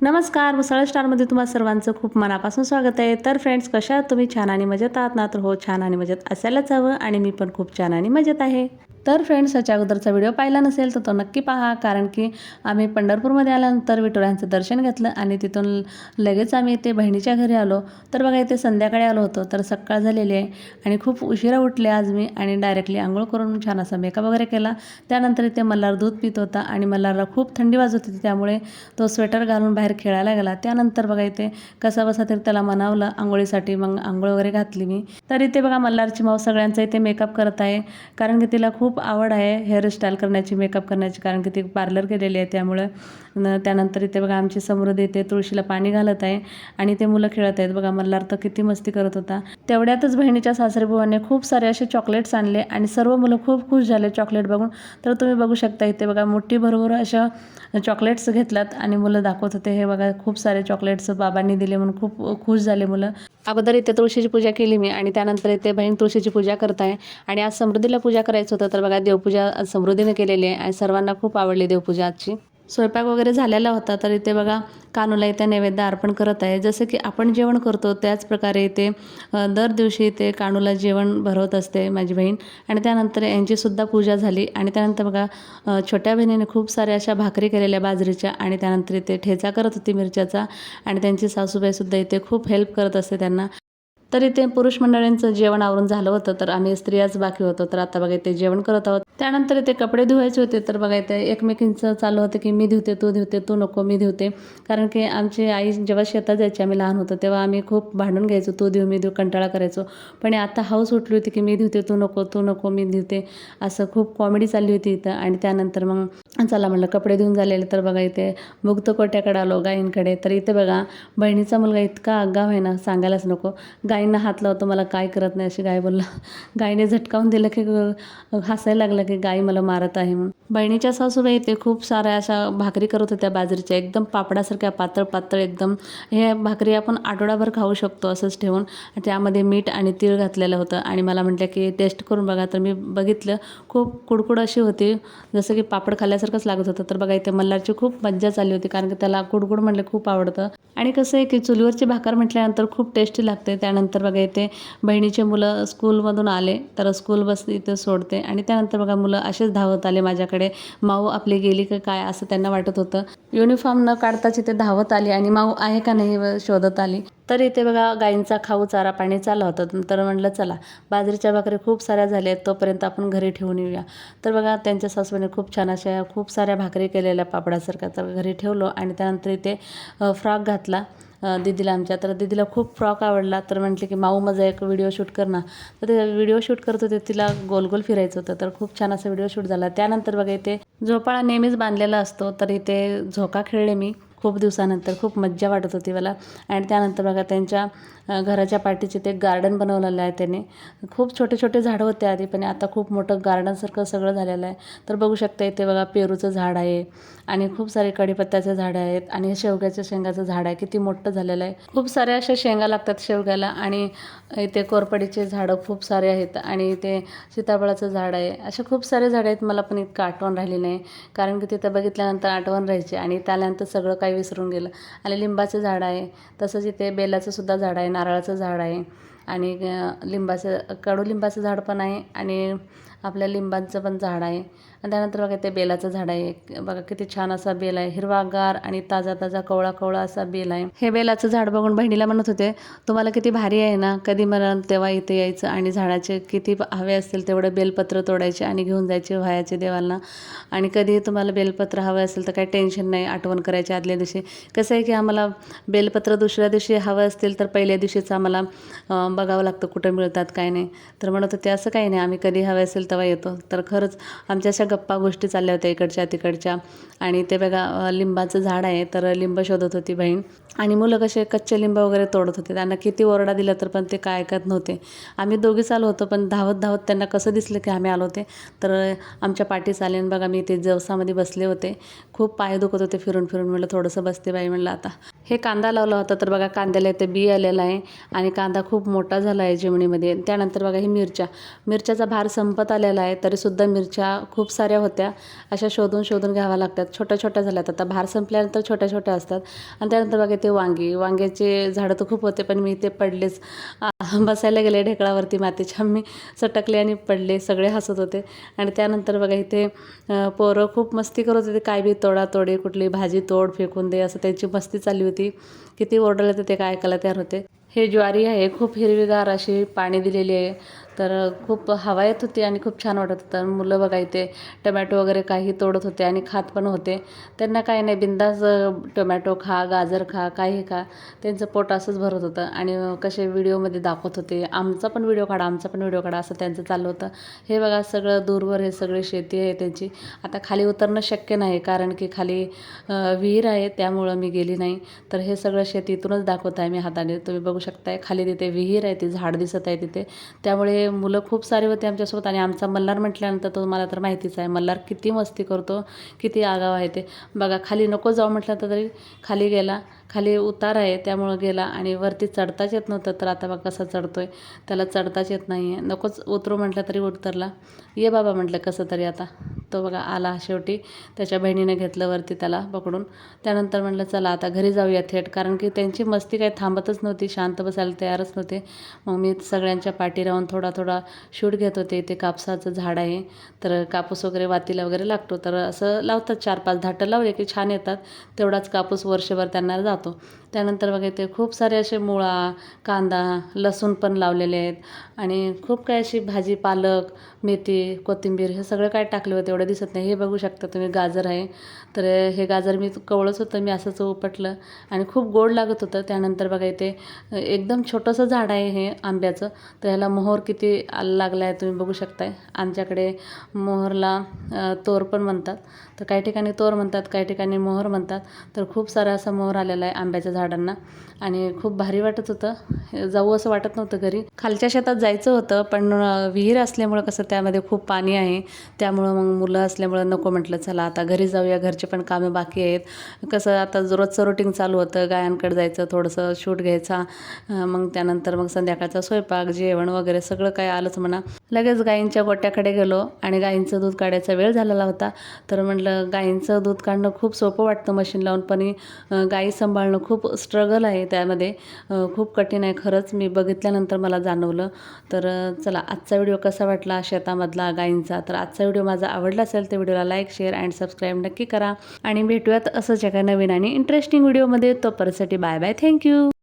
नमस्कार मुसळ स्टारमध्ये तुम्हाला सर्वांचं खूप मनापासून स्वागत आहे. तर फ्रेंड्स कशा तुम्ही? छान आणि मजेत आहात ना? तर हो छान आणि मजेत असायलाच हवं आणि मी पण खूप छान आणि मजेत आहे. तर फ्रेंड्स याच्या अगोदरचा व्हिडिओ पाहिला नसेल तर तो नक्की पहा कारण की आम्ही पंढरपूरमध्ये आल्यानंतर विठुरायांचं दर्शन घेतलं आणि तिथून लगेच आम्ही इथे बहिणीच्या घरी आलो. तर बघा इथे संध्याकाळी आलो होतो तर सकाळ झालेली आहे आणि खूप उशिरा उठले आज मी आणि डायरेक्टली आंघोळ करून छान असा मेकअप वगैरे केला. त्यानंतर इथे मल्हार दूध पित होता आणि मल्हारला खूप थंडी वाजत होती त्यामुळे तो स्वेटर घालून बाहेर खेळायला गेला. त्यानंतर बघा इथे कसा बसा तरी त्याला मनावलं आंघोळीसाठी मग आंघोळ वगैरे घातली मी. तर इथे बघा मल्हारची माऊ सगळ्यांचा इथे मेकअप करत आहे कारण की तिला खूप आवड आहे हेअरस्टाईल करण्याची मेकअप करण्याची कारण की ती पार्लर केलेली आहे त्यामुळं न त्यानंतर इथे बघा आमची समृद्धी इथे तुळशीला पाणी घालत आहे आणि ते मुलं खेळत आहेत. बघा मल्हार तर किती मस्ती करत होता. तेवढ्यातच बहिणीच्या सासरेबुवाने खूप सारे असे चॉकलेट्स आणले आणि सर्व मुलं खूप खुश झाले चॉकलेट बघून. तर तुम्ही बघू शकता इथे बघा मोठी भरभर अशा चॉकलेट्स घेतल्यात आणि मुलं दाखवत होते. हे बघा खूप सारे चॉकलेट्स बाबांनी दिले म्हणून खूप खुश झाले मुलं. अगोदर इथे तुळशीची पूजा केली मी आणि त्यानंतर इथे बहीण तुळशीची पूजा करत आहे आणि आज समृद्धीला पूजा करायचं होतं. तर बघा देवपूजा समृद्धीने केलेली आहे आणि सर्वांना खूप आवडली देवपूजा आजची. स्वयंपाक वगैरे झालेला होता तर इथे बघा कानूला इथे नैवेद्य अर्पण करत आहे. जसं की आपण जेवण करतो त्याच प्रकारे इथे दर दिवशी इथे कानूला जेवण भरवत असते माझी बहीण. आणि त्यानंतर यांचीसुद्धा पूजा झाली. आणि त्यानंतर बघा छोट्या बहिणीने खूप साऱ्या अशा भाकरी केलेल्या बाजरीच्या आणि त्यानंतर इथे ठेचा करत होती मिरच्याचा. आणि त्यांची सासूबाईसुद्धा इथे खूप हेल्प करत असते त्यांना. तर इथे पुरुष मंडळींचं जेवण आवरून झालं होतं तर आम्ही स्त्रियाच बाकी होतो तर आता बघा इथे जेवण करत आहोत. त्यानंतर इथे कपडे धुवायचे होते तर बघा इथे एकमेकींचं चालू होतं की मी धुते तू धुते तू नको मी धुते. कारण की आमची आई जेव्हा शेतात जायची आम्ही लहान होतो तेव्हा आम्ही खूप भांडून घ्यायचो तू देऊ मी देऊ कंटाळा करायचो. पण आता हाऊस उठली होती की मी धुते तू नको तू नको मी धुते असं खूप कॉमेडी चालली होती इथं. आणि त्यानंतर मग चला म्हणलं कपडे धुवून झालेले तर बघा इथे मुक्त कोट्याकडे आलो गायींकडे. तर इथे बघा बहिणीचा मुलगा इतका आगाव आहे ना सांगायलाच नको. गायींना हात लावतो मला काय करत नाही अशी गाय बोलला. गायीने झटकावून दिलं की हसायला लागलं की गाय मला मारत आहे म्हणून. बहिणीच्या सासूबाई इथे खूप साऱ्या अशा भाकरी करत होत्या बाजरीच्या एकदम पापडासारख्या पातळ पातळ एकदम. हे भाकरी आपण आठवडाभर खाऊ शकतो असंच ठेवून. त्यामध्ये मीठ आणि तीळ घातलेलं होतं. आणि मला म्हटलं की टेस्ट करून बघा. तर मी बघितलं खूप कुडकुड अशी होती जसं की पापड खाल्ल्यासारखंच लागत होतं. तर बघा इथे मल्हारची खूप मज्जा चालली होती कारण की त्याला कुडकुड म्हटलं खूप आवडतं. आणि कसं आहे की चुलीवरची भाकर म्हटल्यानंतर खूप टेस्टी लागते. त्यानंतर बघा इथे बहिणीचे मुलं स्कूलमधून आले तर स्कूल बस इथे सोडते. आणि त्यानंतर बघा मुलं असेच धावत आले माझ्याकडे. माऊ आपली गेली का काय असं त्यांना वाटत होतं. युनिफॉर्म न काढताच इथे धावत आली आणि माऊ आहे का नाही व शोधत आली. तर इथे बघा गाईंचा खाऊ चारा पाणी चालला होता. तर म्हटलं चला बाजरीच्या भाकरी खूप साऱ्या झाल्या आहेत तोपर्यंत आपण घरी ठेवून येऊया. तर बघा त्यांच्या सासूने खूप छान अशा खूप साऱ्या भाकरी केलेल्या पापडासारख्या. तर घरी ठेवलो आणि त्यानंतर इथे फ्रॉक घातला दिदीला दीदीला आमच्या. तर दीदीला खूप फ्रॉक आवडला. तर म्हटले की माऊ माझा एक व्हिडिओ शूट कर ना. तर ते व्हिडिओ शूट करत होते तिला गोल गोल फिरायचं होतं. तर खूप छान असा व्हिडिओ शूट झाला. त्यानंतर बघा इथे झोपाळा नेहमीच बांधलेला असतो. तर इथे झोका खेळले मी. खूप दिवसानंतर खूप मज्जा वाटत होती मला. आणि त्यानंतर बघा त्यांच्या घराच्या पाठीचे ते गार्डन बनवलेलं आहे त्याने. खूप छोटे छोटे झाडं होते आधी पण आता खूप मोठं गार्डनसारखं सगळं झालेलं आहे. तर बघू शकता इथे बघा पेरूचं झाड आहे आणि खूप सारे कडीपत्त्याचे झाडं आहेत आणि शेवग्याच्या शेंगाचं झाड आहे. किती मोठं झालेलं आहे. खूप साऱ्या अशा शेंगा लागतात शेवग्याला आणि इथे कोरपडीचे झाडं खूप सारे आहेत आणि इथे सीताफळाचं झाड आहे. असे खूप सारे झाडं आहेत मला पण इतकं आठवण राहिली नाही. कारण की तिथं बघितल्यानंतर आठवण राहायची आणि त्यानंतर सगळं काही विसरून गेलं. आणि लिंबाचं झाड आहे. तसंच इथे बेलाचं सुद्धा झाड आहे. नारळाचं झाड आहे. आणि लिंबाचं कडुलिंबाचं झाड पण आहे. आणि आपल्या लिंबांचं पण झाड आहे. आणि त्यानंतर बघा ते बेलाचं झाड आहे. बघा किती छान असा बेल आहे. हिरवागार आणि ताजा ताजा कवळा कवळा असा बेल आहे. हे बेलाचं झाड बघून बहिणीला म्हणत होते तुम्हाला किती भारी आहे ना? कधी मला तेव्हा इथे यायचं आणि झाडाचे किती हवे असतील तेवढं बेलपत्र तोडायचे आणि घेऊन जायचे व्हायचे देवांना. आणि कधी तुम्हाला बेलपत्र हवं असेल तर काही टेन्शन नाही आठवण करायची आदल्या दिवशी. कसं आहे की आम्हाला बेलपत्र दुसऱ्या दिवशी हवं असतील तर पहिल्या दिवशीच आम्हाला बघावं लागतं कुठं मिळतात काय नाही. तर म्हणत होते असं काही नाही. आम्ही कधी हवं असेल तेव्हा येतो. तर खरंच आमच्या अशा गप्पा गोष्टी चालल्या होत्या इकडच्या तिकडच्या. आणि ते बघा लिंबाचं झाड आहे तर लिंब शोधत होती बहीण. आणि मुलं कसे कच्चे लिंब वगैरे तोडत होते. त्यांना किती ओरडा दिला तर पण ते काय ऐकत नव्हते. आम्ही दोघीच आलो होतो पण धावत धावत त्यांना कसं दिसलं की आम्ही आलो होते. तर आमच्या पाठीस आले आणि बघा मी ते जवसामध्ये बसले होते. खूप पाय दुखत होते फिरून फिरून. म्हटलं थोडंसं बसते बाई म्हणलं आता. हे कांदा लावला होता तर बघा कांद्याला इथे बी आलेला आहे. आणि कांदा खूप मोठा झाला आहे जेवणीमध्ये त्यानंतर बघा ही मिरच्या. मिरच्याचा भार संपत आलेला आहे तरीसुद्धा मिरच्या खूप साऱ्या होत्या. अशा शोधून शोधून घ्याव्या लागतात. छोट्या छोट्या झाल्यात. आता भार संपल्यानंतर छोट्या छोट्या असतात. आणि त्यानंतर बघा ते वांगी. वांग्याचे झाडं तर खूप होते पण मी ते पडलेच. बसायला गेले ढेकळावरती मातीच्या. मी सटकले आणि पडले. सगळे हसत होते. आणि त्यानंतर बघा इथे पोरं खूप मस्ती करत होते. काय बी तोडातोडी कुठली भाजी तोड फेकून दे असं त्यांची मस्ती चालली होती. किती ओरडले तर ते काय ऐकायला तयार होते. हे ज्वारी आहे खूप हिरवीगार अशी पाणी दिलेली आहे. तर खूप हवा येत होती आणि खूप छान वाटत होतं. मुलं बघा इथे टमॅटो वगैरे काही तोडत होते आणि खात पण होते. त्यांना काही नाही बिंदास टोमॅटो खा गाजर खा काही खा त्यांचं पोट असंच भरत होतं. आणि कसे व्हिडिओमध्ये दाखवत होते आमचा पण व्हिडिओ काढा आमचा पण व्हिडिओ काढा असं त्यांचं चाललं होतं. हे बघा सगळं दूरवर हे सगळी शेती आहे त्यांची. आता खाली उतरणं शक्य नाही कारण की खाली विहीर आहे त्यामुळं मी गेली नाही. तर हे सगळं शेतीतूनच दाखवत आहे मी हाताने. तुम्ही बघू शकताय खाली तिथे विहीर आहे ती झाड दिसत आहे तिथे. त्यामुळे मुलं खूप सारे होते आमच्यासोबत आणि आमचा मल्हार म्हटल्यानंतर तो मला तर माहितीच आहे. मल्हार किती मस्ती करतो किती आगाव आहे ते. बघा खाली नको जाऊ म्हटलं तर तरी खाली गेला. खाली उतार आहे त्यामुळं गेला आणि वरती चढताच येत नव्हतं. तर आता बघा कसा आहे त्याला चढताच येत नाही आहे नकोच उतरू म्हटलं तरी उतरला. ये बाबा म्हटलं कसं तरी आता. तो बघा आला शेवटी. त्याच्या बहिणीने घेतलं वरती त्याला पकडून. त्यानंतर म्हटलं चला आता घरी जाऊया थेट. कारण की त्यांची मस्ती काही थांबतच नव्हती. शांत बसायला तयारच नव्हते. मग मी सगळ्यांच्या पाठी राहून थोडा थोडा शूट घेत होते. इथे कापसाचं झाड आहे. तर कापूस वगैरे वातीला वगैरे लागतो. तर असं लावतात. चार पाच धाटं लावले की छान येतात. तेवढाच कापूस वर्षभर त्यांना जातो. と。त्यानंतर बघा इथे खूप सारे असे मुळा कांदा लसूण पण लावलेले आहेत. आणि खूप काही अशी भाजी पालक मेथी कोथिंबीर हे सगळं काय टाकले होते एवढं दिसत नाही. हे बघू शकता तुम्ही गाजर आहे. तर हे गाजर मी कवळच होतं मी असंच उपटलं. आणि खूप गोड लागत होतं. त्यानंतर बघा इथे एकदम छोटंसं झाड आहे हे आंब्याचं. तर ह्याला मोहर किती लागला आहे तुम्ही बघू शकताय. आमच्याकडे मोहरला तोर पण म्हणतात. तर काही ठिकाणी तोर म्हणतात काही ठिकाणी मोहर म्हणतात. तर खूप सारा असा मोहर आलेला आहे आंब्याच्या झाडांना आणि खूप भारी वाटत होतं. जाऊ असं वाटत नव्हतं घरी. खालच्या शेतात जायचं होतं पण विहीर असल्यामुळं कसं त्यामध्ये खूप पाणी आहे. त्यामुळं मग मुलं असल्यामुळं नको म्हटलं चला आता घरी जाऊया घरचे पण कामं बाकी आहेत. कसं आता रोजचं रुटीन चालू होतं गायांकडे जायचं थोडंसं शूट घ्यायचा मग त्यानंतर मग संध्याकाळचा स्वयंपाक जेवण वगैरे सगळं काय आलंच म्हणा. लगेच गाईंच्या गोट्याकडे गेलो आणि गाईंचं दूध काढायचा वेळ झालेला होता. तर म्हटलं गायींचं दूध काढणं खूप सोपं वाटतं मशीन लावून पण गायी सांभाळणं खूप स्ट्रगल आहे. त्यामध्ये खूप कठीण आहे. खरंच मी बघितल्यानंतर मला जाणवलं. तर चला आजचा व्हिडिओ कसा वाटला शेतामधला गायींचा? तर आजचा व्हिडिओ माझा आवडला असेल तर व्हिडिओला लाईक शेअर अँड सबस्क्राईब नक्की करा. आणि भेटूयात असंच एका नवीन आणि इंटरेस्टिंग व्हिडिओमध्ये. तोपर्यंतसाठी बाय बाय. Thank you.